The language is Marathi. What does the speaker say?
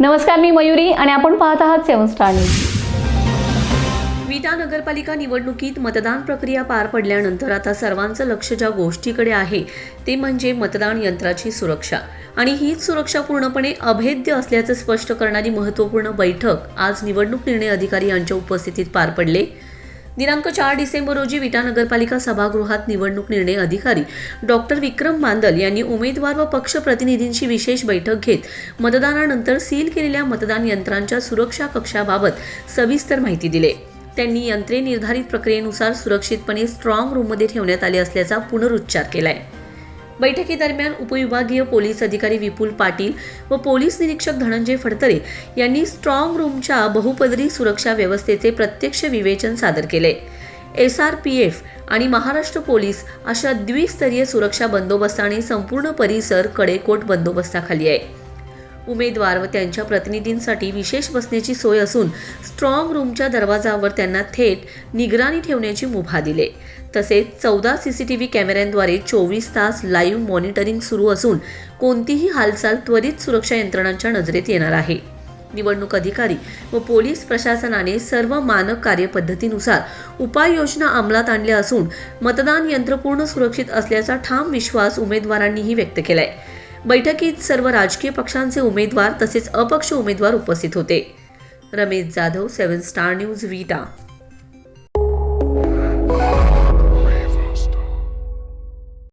नमस्कार मी मयुरी आणि आपण पाहत आहात सेवन स्टार न्यूज. विटा नगरपालिका निवडणुकीत मतदान प्रक्रिया पार पडल्यानंतर आता सर्वांचं लक्ष ज्या गोष्टीकडे आहे ते म्हणजे मतदान यंत्राची सुरक्षा. आणि हीच सुरक्षा पूर्णपणे अभेद्य असल्याचं स्पष्ट करणारी महत्त्वपूर्ण बैठक आज निवडणूक निर्णय अधिकारी यांच्या उपस्थितीत पार पडले. दिनांक चार डिसेंबर रोजी विटा नगरपालिका सभागृहात निवडणूक निर्णय अधिकारी डॉक्टर विक्रम बांदल यांनी उमेदवार व पक्ष प्रतिनिधींची विशेष बैठक घेत मतदानानंतर सील केलेल्या मतदान यंत्रांच्या सुरक्षा कक्षाबाबत सविस्तर माहिती दिली. त्यांनी यंत्रे निर्धारित प्रक्रियेनुसार सुरक्षितपणे स्ट्रॉंग रूममध्ये ठेवण्यात आले असल्याचा पुनरुच्चार केला आहे बैठकीदरम्यान उपविभागीय पोलीस अधिकारी विपुल पाटील व पोलीस निरीक्षक धनंजय फडतरे यांनी स्ट्रॉंग रूमच्या बहुपदरी सुरक्षा व्यवस्थेचे प्रत्यक्ष विवेचन सादर केले. एस आर पी एफ आणि महाराष्ट्र पोलीस अशा द्विस्तरीय सुरक्षा बंदोबस्ताने संपूर्ण परिसर कडेकोट बंदोबस्ताखाली आहे. उमेदवार व त्यांच्या प्रतिनिधींसाठी विशेष बसण्याची सोय असून स्ट्रॉंग रूमच्या दरवाजावर त्यांना थेट निगराणी ठेवण्याची मुभा दिले. तसेच चौदा सी सी टी व्ही कॅमेऱ्यांद्वारे चोवीस तास लाईव्ह मॉनिटरिंग सुरू असून कोणतीही हालचाल त्वरित सुरक्षा यंत्रणांच्या नजरेत येणार आहे. निवडणूक अधिकारी व पोलीस प्रशासनाने सर्व मानक कार्यपद्धतीनुसार उपाययोजना अंमलात आणल्या असून मतदान यंत्र पूर्ण सुरक्षित असल्याचा ठाम विश्वास उमेदवारांनीही व्यक्त केला आहे बैठकीत सर्व राजकीय पक्षांचे उमेदवार तसेच अपक्ष उमेदवार उपस्थित होते. Ramesh Jadhav seven star news Vita